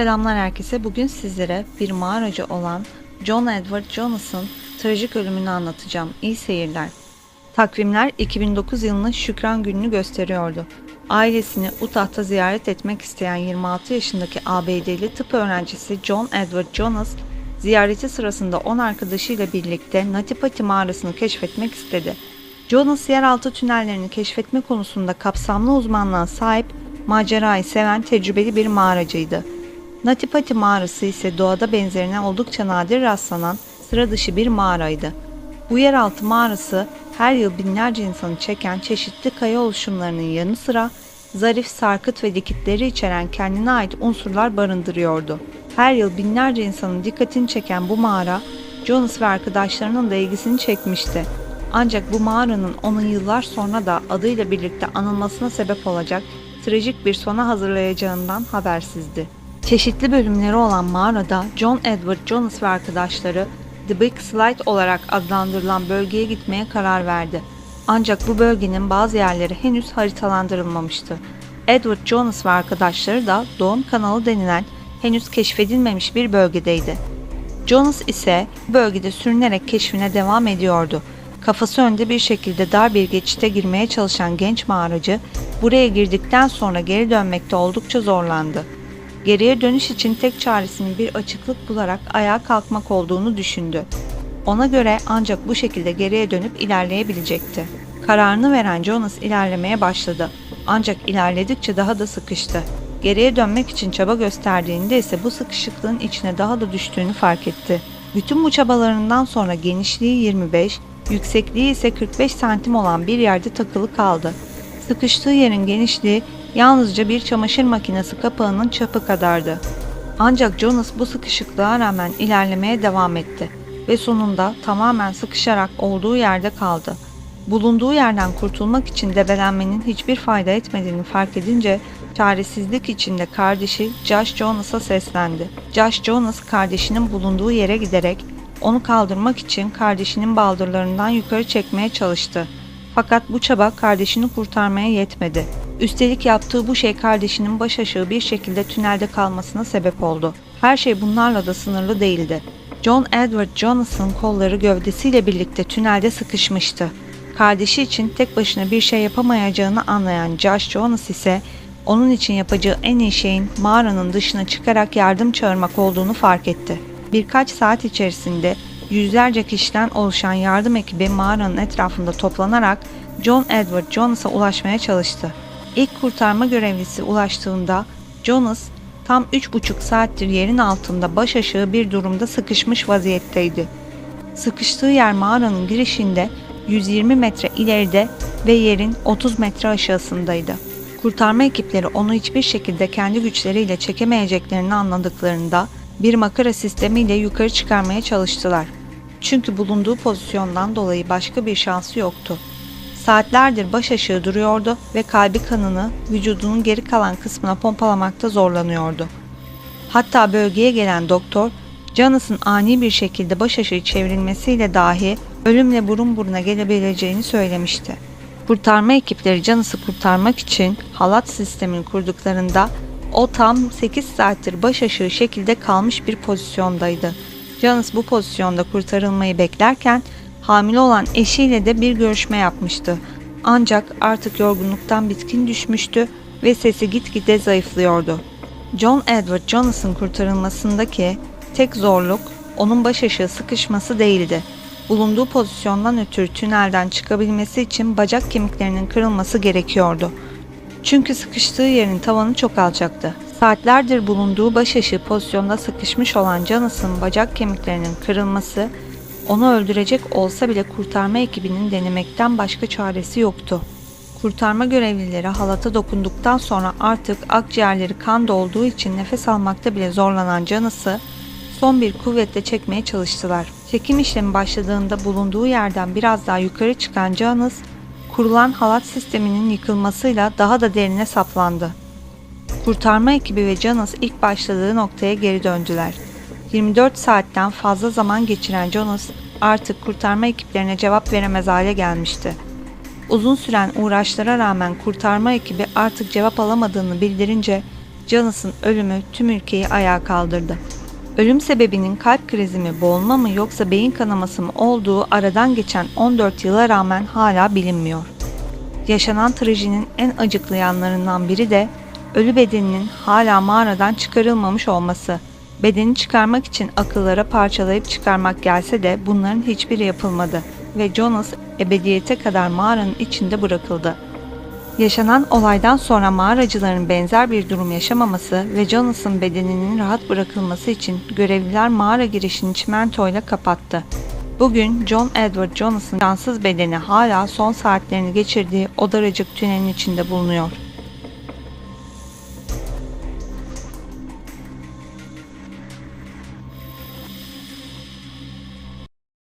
Selamlar herkese. Bugün sizlere bir mağaracı olan John Edward Jonas'ın trajik ölümünü anlatacağım. İyi seyirler. Takvimler 2009 yılının Şükran gününü gösteriyordu. Ailesini Utah'ta ziyaret etmek isteyen 26 yaşındaki ABD'li tıp öğrencisi John Edward Jonas, ziyareti sırasında 10 arkadaşıyla birlikte Natipati mağarasını keşfetmek istedi. Jonas yeraltı tünellerini keşfetme konusunda kapsamlı uzmanlığa sahip, macerayı seven tecrübeli bir mağaracıydı. Natipati mağarası ise doğada benzerine oldukça nadir rastlanan sıra dışı bir mağaraydı. Bu yeraltı mağarası her yıl binlerce insanı çeken çeşitli kaya oluşumlarının yanı sıra zarif sarkıt ve dikitleri içeren kendine ait unsurlar barındırıyordu. Her yıl binlerce insanın dikkatini çeken bu mağara Jonas ve arkadaşlarının da ilgisini çekmişti. Ancak bu mağaranın onun yıllar sonra da adıyla birlikte anılmasına sebep olacak trajik bir sona hazırlayacağından habersizdi. Çeşitli bölümleri olan mağarada John Edward Jonas ve arkadaşları The Big Slide olarak adlandırılan bölgeye gitmeye karar verdi. Ancak bu bölgenin bazı yerleri henüz haritalandırılmamıştı. Edward Jonas ve arkadaşları da Doğum Kanalı denilen henüz keşfedilmemiş bir bölgedeydi. Jonas ise bölgede sürünerek keşfine devam ediyordu. Kafası önde bir şekilde dar bir geçite girmeye çalışan genç mağaracı buraya girdikten sonra geri dönmekte oldukça zorlandı. Geriye dönüş için tek çaresinin bir açıklık bularak ayağa kalkmak olduğunu düşündü. Ona göre ancak bu şekilde geriye dönüp ilerleyebilecekti. Kararını veren Jonas ilerlemeye başladı. Ancak ilerledikçe daha da sıkıştı. Geriye dönmek için çaba gösterdiğinde ise bu sıkışıklığın içine daha da düştüğünü fark etti. Bütün bu çabalarından sonra genişliği 25, yüksekliği ise 45 santim olan bir yerde takılı kaldı. Sıkıştığı yerin genişliği yalnızca bir çamaşır makinesi kapağının çapı kadardı. Ancak Jonas bu sıkışıklığa rağmen ilerlemeye devam etti ve sonunda tamamen sıkışarak olduğu yerde kaldı. Bulunduğu yerden kurtulmak için debelenmenin hiçbir fayda etmediğini fark edince çaresizlik içinde kardeşi Josh Jonas'a seslendi. Josh Jonas kardeşinin bulunduğu yere giderek onu kaldırmak için kardeşinin baldırlarından yukarı çekmeye çalıştı. Fakat bu çaba kardeşini kurtarmaya yetmedi. Üstelik yaptığı bu şey kardeşinin baş aşağı bir şekilde tünelde kalmasına sebep oldu. Her şey bunlarla da sınırlı değildi. John Edward Jonas'ın kolları gövdesiyle birlikte tünelde sıkışmıştı. Kardeşi için tek başına bir şey yapamayacağını anlayan Josh Jonas ise onun için yapacağı en iyi şeyin mağaranın dışına çıkarak yardım çağırmak olduğunu fark etti. Birkaç saat içerisinde yüzlerce kişiden oluşan yardım ekibi mağaranın etrafında toplanarak John Edward Jonas'a ulaşmaya çalıştı. İlk kurtarma görevlisi ulaştığında Jonas tam 3,5 saattir yerin altında baş aşağı bir durumda sıkışmış vaziyetteydi. Sıkıştığı yer mağaranın girişinde 120 metre ileride ve yerin 30 metre aşağısındaydı. Kurtarma ekipleri onu hiçbir şekilde kendi güçleriyle çekemeyeceklerini anladıklarında bir makara sistemiyle yukarı çıkarmaya çalıştılar. Çünkü bulunduğu pozisyondan dolayı başka bir şansı yoktu. Saatlerdir baş aşağı duruyordu ve kalbi kanını vücudunun geri kalan kısmına pompalamakta zorlanıyordu. Hatta bölgeye gelen doktor, Jonas'ın ani bir şekilde baş aşağı çevrilmesiyle dahi ölümle burun buruna gelebileceğini söylemişti. Kurtarma ekipleri Jonas'ı kurtarmak için halat sistemini kurduklarında o tam 8 saattir baş aşağı şekilde kalmış bir pozisyondaydı. Jonas bu pozisyonda kurtarılmayı beklerken hamile olan eşiyle de bir görüşme yapmıştı. Ancak artık yorgunluktan bitkin düşmüştü ve sesi gitgide zayıflıyordu. John Edward Jonas'ın kurtarılmasındaki tek zorluk onun baş aşağı sıkışması değildi. Bulunduğu pozisyondan ötürü tünelden çıkabilmesi için bacak kemiklerinin kırılması gerekiyordu. Çünkü sıkıştığı yerin tavanı çok alçaktı. Saatlerdir bulunduğu baş aşağı pozisyonda sıkışmış olan Jonas'ın bacak kemiklerinin kırılması onu öldürecek olsa bile kurtarma ekibinin denemekten başka çaresi yoktu. Kurtarma görevlileri halata dokunduktan sonra artık akciğerleri kan dolduğu için nefes almakta bile zorlanan Jonas'ı son bir kuvvetle çekmeye çalıştılar. Çekim işlemi başladığında bulunduğu yerden biraz daha yukarı çıkan Jonas, kurulan halat sisteminin yıkılmasıyla daha da derine saplandı. Kurtarma ekibi ve Jonas ilk başladığı noktaya geri döndüler. 24 saatten fazla zaman geçiren Jonas artık kurtarma ekiplerine cevap veremez hale gelmişti. Uzun süren uğraşlara rağmen kurtarma ekibi artık cevap alamadığını bildirince Jonas'ın ölümü tüm ülkeyi ayağa kaldırdı. Ölüm sebebinin kalp krizi mi, boğulma mı yoksa beyin kanaması mı olduğu aradan geçen 14 yıla rağmen hala bilinmiyor. Yaşanan trajinin en acıklı yanlarından biri de ölü bedeninin hala mağaradan çıkarılmamış olması. Bedeni çıkarmak için akıllara parçalayıp çıkarmak gelse de bunların hiçbiri yapılmadı ve Jonas ebediyete kadar mağaranın içinde bırakıldı. Yaşanan olaydan sonra mağaracıların benzer bir durum yaşamaması ve Jonas'ın bedeninin rahat bırakılması için görevliler mağara girişini çimentoyla kapattı. Bugün John Edward Jonas'ın cansız bedeni hala son saatlerini geçirdiği o daracık tünelin içinde bulunuyor.